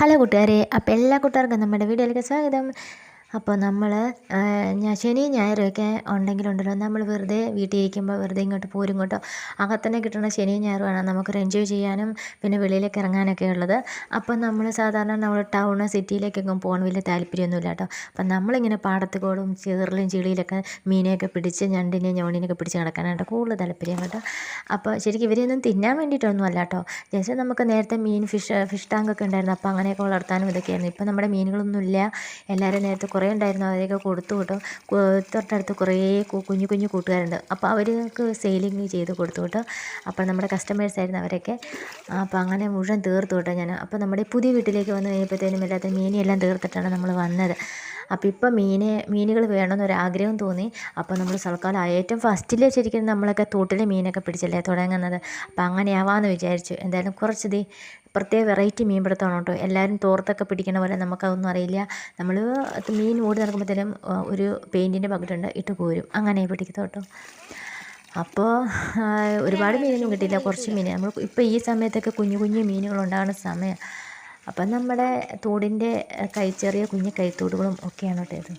Hello കൂട്ടുകാരെ. അപ്പോൾ എല്ലാ കൂട്ടുകാർക്കും നമ്മുടെ വീഡിയോയിലേക്ക് സ്വാഗതം. അപ്പോൾ നമ്മൾ ശനിയും ശനി ഞായറൊക്കെ ഉണ്ടെങ്കിലുണ്ടല്ലോ നമ്മൾ വെറുതെ വീട്ടിൽ ഇരിക്കുമ്പോൾ വെറുതെ ഇങ്ങോട്ട് പോരും ഇങ്ങോട്ടോ. അകത്തന്നെ കിട്ടുന്ന ശനി ഞായറുമാണ് നമുക്കൊരു എൻജോയ് ചെയ്യാനും പിന്നെ വെളിയിലേക്ക് ഇറങ്ങാനൊക്കെ ഉള്ളത്. അപ്പോൾ നമ്മൾ സാധാരണ നമ്മൾ ടൗൺ സിറ്റിയിലേക്കൊക്കെ പോകാൻ വലിയ താല്പര്യമൊന്നുമില്ല കേട്ടോ. അപ്പം നമ്മളിങ്ങനെ പാടത്തുകോടും ചീറിലും ചെളിയിലൊക്കെ മീനെയൊക്കെ പിടിച്ച് ഞണ്ടിനെയും ഞോണിനെയൊക്കെ പിടിച്ച് കിടക്കാനായിട്ട് കൂടുതൽ താല്പര്യം കേട്ടോ. അപ്പോൾ ശരിക്കും ഇവരെയൊന്നും തിന്നാൻ വേണ്ടിയിട്ടൊന്നും അല്ല കേട്ടോ. ജസ്റ്റ് നമുക്ക് നേരത്തെ മീൻ ഫിഷ് ഫിഷ് ടാങ്കൊക്കെ ഉണ്ടായിരുന്നു. അപ്പോൾ അങ്ങനെയൊക്കെ വളർത്താനും ഇതൊക്കെയായിരുന്നു. ഇപ്പം നമ്മുടെ മീനുകളൊന്നുമില്ല. എല്ലാവരും നേരത്തെ കുറേ ഉണ്ടായിരുന്നു. അവരെയൊക്കെ കൊടുത്തു കേട്ടോ തൊട്ടടുത്ത് കുറേ കുഞ്ഞു കുഞ്ഞു കൂട്ടുകാരുണ്ട്. അപ്പോൾ അവർക്ക് സെയിലിങ് ചെയ്ത് കൊടുത്തു കേട്ടോ അപ്പോൾ നമ്മുടെ കസ്റ്റമേഴ്സ് ആയിരുന്നു അവരൊക്കെ. അപ്പോൾ അങ്ങനെ മുഴുവൻ തീർത്തു കേട്ടോ ഞാൻ അപ്പോൾ നമ്മുടെ പുതിയ വീട്ടിലേക്ക് വന്നു കഴിയുമ്പോഴത്തേനും എല്ലാത്തിനും മീനെല്ലാം തീർത്തിട്ടാണ് നമ്മൾ വന്നത്. അപ്പോൾ ഇപ്പം മീനെ മീനുകൾ വേണമെന്നൊരാഗ്രഹം തോന്നി. അപ്പോൾ നമ്മൾ സൽക്കാലം ഏറ്റവും ഫസ്റ്റിൽ ശരിക്കും നമ്മളൊക്കെ തോട്ടിലെ മീനൊക്കെ പിടിച്ചല്ലേ തുടങ്ങുന്നത്. അപ്പോൾ അങ്ങനെയാവാമെന്ന് വിചാരിച്ചു. എന്തായാലും കുറച്ച് ദേ പ്രത്യേക വെറൈറ്റി മീൻ പിടുത്തമാണ് കേട്ടോ. എല്ലാവരും തോർത്തൊക്കെ പിടിക്കണ പോലെ നമുക്കതൊന്നും അറിയില്ല. നമ്മൾ മീൻ ഓടി നടക്കുമ്പോഴത്തേനും ഒരു പെയിന്റിന്റെ ബക്കറ്റുണ്ട് ഇട്ട് കോരും. അങ്ങനെ പിടിക്കത്തോ കേട്ടോ. അപ്പോൾ ഒരുപാട് മീനൊന്നും കിട്ടിയില്ല. കുറച്ച് മീൻ നമ്മൾ ഇപ്പോൾ ഈ സമയത്തൊക്കെ കുഞ്ഞു കുഞ്ഞു മീനുകൾ ഉണ്ടാകുന്ന സമയം. അപ്പം നമ്മുടെ തോടിന്റെ കൈ ചെറിയ കുഞ്ഞു കൈത്തോടുകളും ഒക്കെയാണ് കേട്ടോ ഇത്.